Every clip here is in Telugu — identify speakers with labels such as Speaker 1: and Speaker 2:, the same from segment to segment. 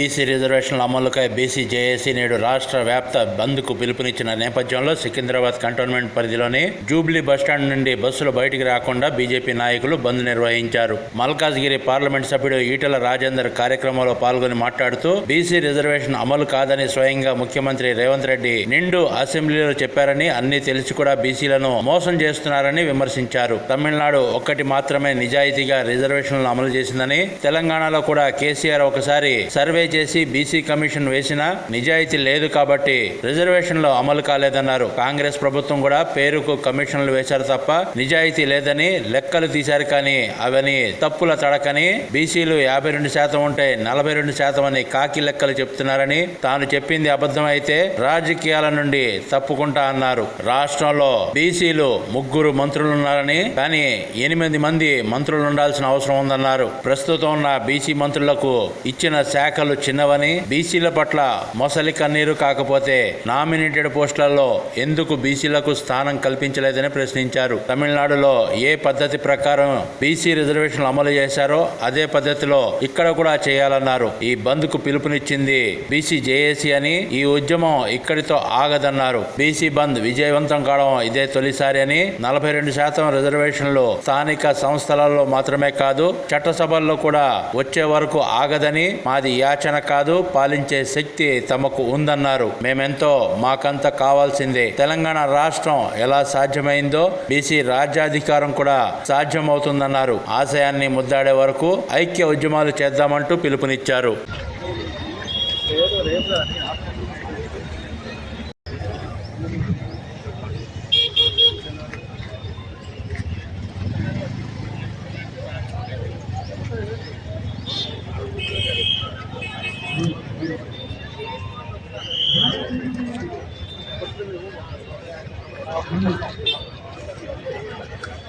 Speaker 1: బీసీ రిజర్వేషన్ల అమలుకై బీసీ జేఏసీ నేడు రాష్ట్ర వ్యాప్త బంద్కు పిలుపునిచ్చిన నేపథ్యంలో సికింద్రాబాద్ కంటోన్మెంట్ పరిధిలోని జూబ్లీ బస్టాండ్ నుండి బస్సులు బయటికి రాకుండా బీజేపీ నాయకులు బంద్ నిర్వహించారు. మల్కాజ్గిరి పార్లమెంట్ సభ్యుడు ఈటల రాజేందర్ కార్యక్రమంలో పాల్గొని మాట్లాడుతూ బీసీ రిజర్వేషన్ అమలు కాదని స్వయంగా ముఖ్యమంత్రి రేవంత్ రెడ్డి నిండు అసెంబ్లీలో చెప్పారని అన్ని తెలిసి కూడా బీసీలను మోసం చేస్తున్నారని విమర్శించారు. తమిళనాడు ఒక్కటి మాత్రమే నిజాయితీగా రిజర్వేషన్లు అమలు చేసిందని తెలంగాణలో కూడా కేసీఆర్ ఒకసారి సర్వే చేసి బీసీ కమిషన్ వేసినా నిజాయితీ లేదు కాబట్టి రిజర్వేషన్లు అమలు కాలేదన్నారు. కాంగ్రెస్ ప్రభుత్వం కూడా పేరుకు కమిషన్లు వేశారు తప్ప నిజాయితీ లేదని లెక్కలు తీశారు కానీ అవని తప్పుల తడకని బీసీలు యాభై రెండు శాతం ఉంటే నలభై రెండు శాతం అని కాకి లెక్కలు చెప్తున్నారని తాను చెప్పింది అబద్ధం అయితే రాజకీయాల నుండి తప్పుకుంటా అన్నారు. రాష్ట్రంలో బీసీలు ముగ్గురు మంత్రులు ఉన్నారని కానీ ఎనిమిది మంది మంత్రులు ఉండాల్సిన అవసరం ఉందన్నారు. ప్రస్తుతం ఉన్న బీసీ మంత్రులకు ఇచ్చిన శాఖలు చిన్నవని బీసీల పట్ల మొసలి కన్నీరు కాకపోతే నామినేటెడ్ పోస్టులలో ఎందుకు బీసీలకు స్థానం కల్పించలేదని ప్రశ్నించారు. తమిళనాడులో ఏ పద్ధతి ప్రకారం బీసీ రిజర్వేషన్లు అమలు చేశారో అదే పద్ధతిలో ఇక్కడ కూడా చేయాలన్నారు. ఈ బంద్కు పిలుపునిచ్చింది బీసీ జేఏసీ అని ఈ ఉద్యమం ఇక్కడితో ఆగదన్నారు. బీసీ బంద్ విజయవంతం కావడం ఇదే తొలిసారి అని నలభై రెండు శాతం రిజర్వేషన్లు స్థానిక సంస్థలలో మాత్రమే కాదు చట్టసభల్లో కూడా వచ్చే వరకు ఆగదని మాది యాచన కాదు పాలించే శక్తి తమకు ఉందన్నారు. మేమెంతో మాకంత కావాల్సిందే. తెలంగాణ రాష్ట్రం ఎలా సాధ్యమైందో బీసీ రాజ్యాధికారం కూడా సాధ్యమవుతుందన్నారు. ఆశయాన్ని ముద్దాడే వరకు ఐక్య ఉద్యమాలు చేద్దామంటూ పిలుపునిచ్చారు.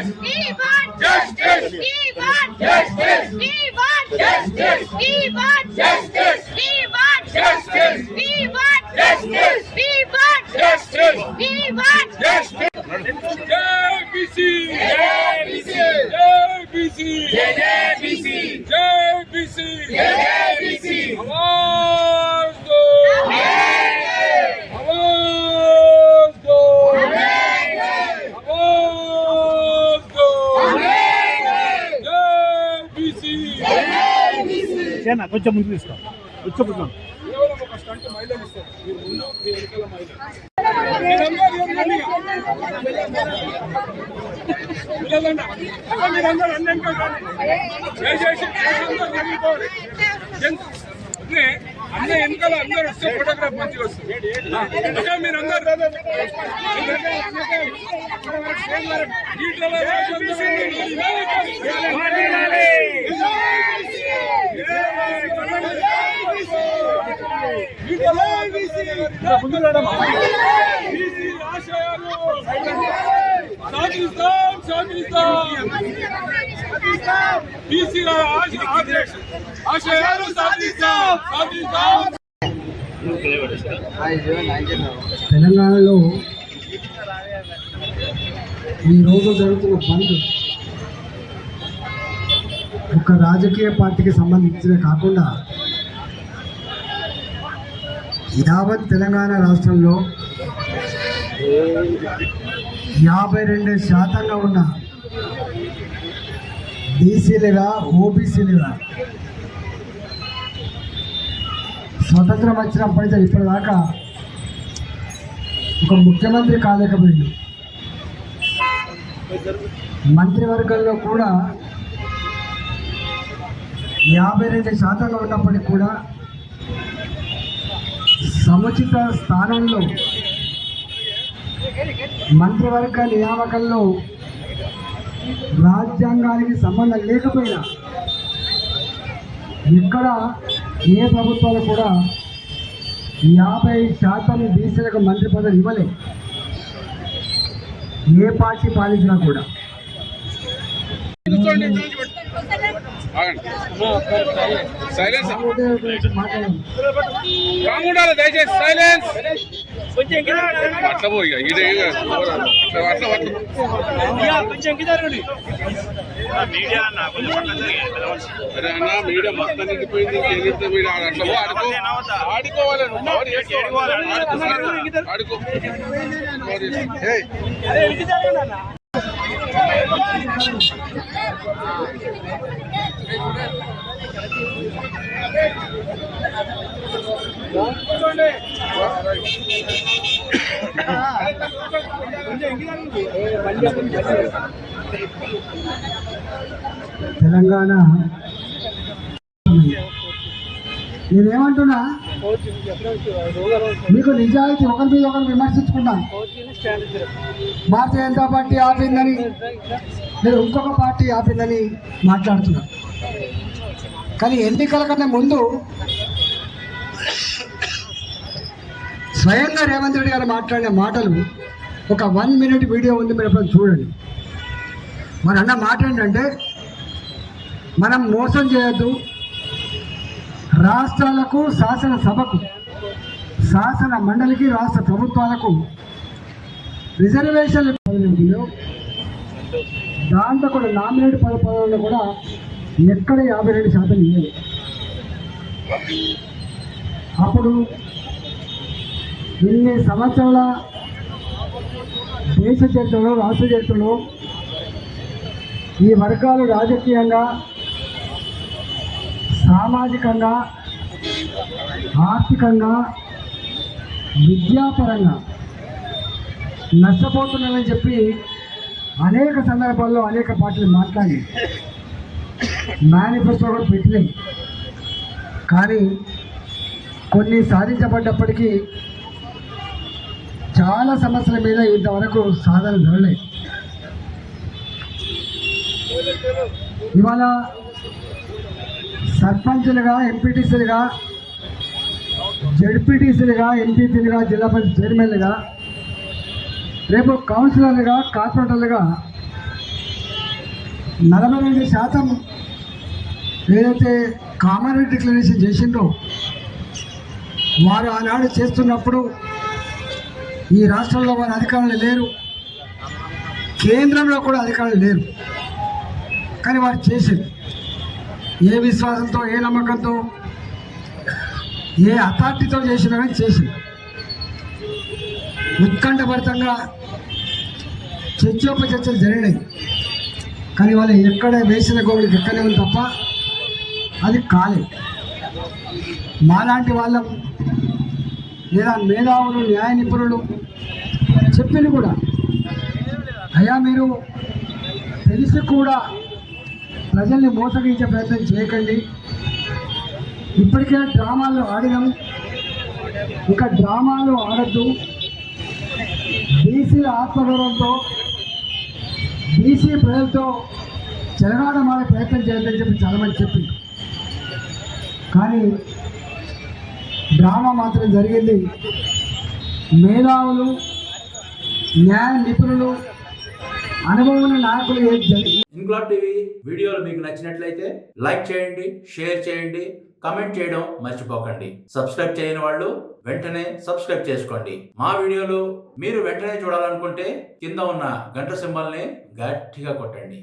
Speaker 2: ఐక్యత బీజేపీ సౌండ్ కాలండి జేబీసీ
Speaker 3: చేనా కొంచెం ముందు తీసుకో. కొంచెం ముందు
Speaker 2: కేవలం వెనకాల రండి. అందరూ అన్న వెనకాల అందరూ వస్తే ఫోటోగ్రాఫ్ మంచిగా వస్తుంది ఆ, అక్క సాగిస్తాం సాగిస్తాం
Speaker 3: ముందు రాడమ్మా.
Speaker 2: సాధిస్తాం సాధిస్తాం బీసీల ఆశయాలు సాధిస్తాం సాధిస్తాం
Speaker 4: తెలంగాణలో ఈరోజు జరుగుతున్న బంద్ ఒక రాజకీయ పార్టీకి సంబంధించిన కాకుండా యావత్ తెలంగాణ రాష్ట్రంలో యాభై రెండు శాతంగా ఉన్న బీసీలుగా ఓబీసీలుగా స్వతంత్రం వచ్చినప్పటి నుంచి ఇప్పటిదాకా ఒక ముఖ్యమంత్రి కాలేకపోయింది. మంత్రివర్గంలో కూడా యాభై రెండు శాతంలో ఉన్నప్పటికీ కూడా సముచిత స్థానంలో మంత్రివర్గ నియామకంలో రాజ్యాంగానికి సంబంధం లేకపోయినా ఎక్కడ ఏ ప్రభుత్వాలు కూడా యాభై శాతం బీసీలకు మంత్రి పదవి ఇవ్వలేదు ఏ పార్టీ పాలించినా కూడా.
Speaker 2: సైలెన్స్ దయచేసి సైలెన్స్ అట్లా పోయి అట్లా అట్లా అరే అన్న మీడియా మొత్తం నిండిపోయింది. ఎగిరితే అట్లా పో, ఆడుకో. ఆడుకోవాలి. ఆడుకో,
Speaker 4: తెలంగాణ. నేనేమంటున్నా? మీకు నిజాయితీ ఒకరి మీద ఒకరు విమర్శించుకున్నాను భారతీయ జనతా పార్టీ ఆపిందని నేను ఇంకొక పార్టీ ఆపిందని మాట్లాడుతున్నాను కానీ ఎన్నికల కన్నా ముందు స్వయంగా రేవంత్ రెడ్డి గారు మాట్లాడిన మాటలు ఒక వన్ మినిట్ వీడియో ఉంది మీరు ఎప్పుడు చూడండి. మన అన్న మాట ఏంటంటే మనం మోసం చేయొద్దు. రాష్ట్రాలకు శాసనసభకు శాసన మండలికి రాష్ట్ర ప్రభుత్వాలకు రిజర్వేషన్లు పదవులు దాంట్లో కూడా నామినేట్ పద పదవుల్లో కూడా ఎక్కడ యాభై రెండు శాతం ఇవ్వలేదు. అప్పుడు ఇన్ని సంవత్సరాల దేశ చరిత్రలో రాష్ట్ర చరిత్రలో ఈ వర్గాలు రాజకీయంగా సామాజికంగా ఆర్థికంగా విద్యాపరంగా నష్టపోతున్నామని చెప్పి అనేక సందర్భాల్లో అనేక పార్టీలు మాట్లాడి మేనిఫెస్టో కూడా పెట్టలేదు కానీ కొన్ని సాధించబడ్డప్పటికీ చాలా సమస్యల మీద ఇంతవరకు సాధన దొరలేదు ఇవాళ సర్పంచులుగా ఎంపీటీసీలుగా జడ్పీటీసీలుగా ఎంపీపీలుగా జిల్లా పరిషత్ చైర్మన్లుగా రేపు కౌన్సిలర్లుగా కార్పొరేటర్లుగా నలభై రెండు శాతం ఏదైతే కామన్ డిక్లరేషన్ చేసిండ్రో వారు ఆనాడు చేస్తున్నప్పుడు ఈ రాష్ట్రంలో వారి అధికారులు లేరు. కేంద్రంలో కూడా అధికారులు లేరు. కానీ వారు చేసింది. ఏ విశ్వాసంతో ఏ నమ్మకంతో ఏ అథారిటీతో చేసినా కానీ చేసింది. ఉత్కంఠభరితంగా చర్చోపచర్చలు జరిగినాయి. కానీ వాళ్ళు ఎక్కడ వేసిన గోవులకి ఎక్కడే ఉంది తప్ప అది కాలేదు. మాలాంటి వాళ్ళం లేదా మేధావులు న్యాయ నిపుణులు చెప్పింది కూడా. అయ్యా మీరు తెలిసి కూడా ప్రజల్ని మోసగించే ప్రయత్నం చేయకండి. ఇప్పటికే డ్రామాలు ఆడినాం. ఇంకా డ్రామాలు ఆడద్దు. బీసీల ఆత్మగౌరవంతో బీసీ ప్రజలతో చెలగాటమాడే ప్రయత్నం చేయాలని చెప్పి చాలామంది చెప్పింది కానీ డ్రామా మాత్రం జరిగింది. మేధావులు న్యాయ నిపుణులు అనుభవం నాయకులు
Speaker 5: ఇంక్లాబ్ టీవీ వీడియోలు మీకు నచ్చినట్లయితే లైక్ చేయండి షేర్ చేయండి
Speaker 1: కమెంట్ చేయడం మర్చిపోకండి. సబ్స్క్రైబ్ చేయని వాళ్ళు వెంటనే సబ్స్క్రైబ్ చేసుకోండి. మా వీడియోలు మీరు వెంటనే చూడాలనుకుంటే కింద ఉన్న గంట సింబల్ని గట్టిగా కొట్టండి.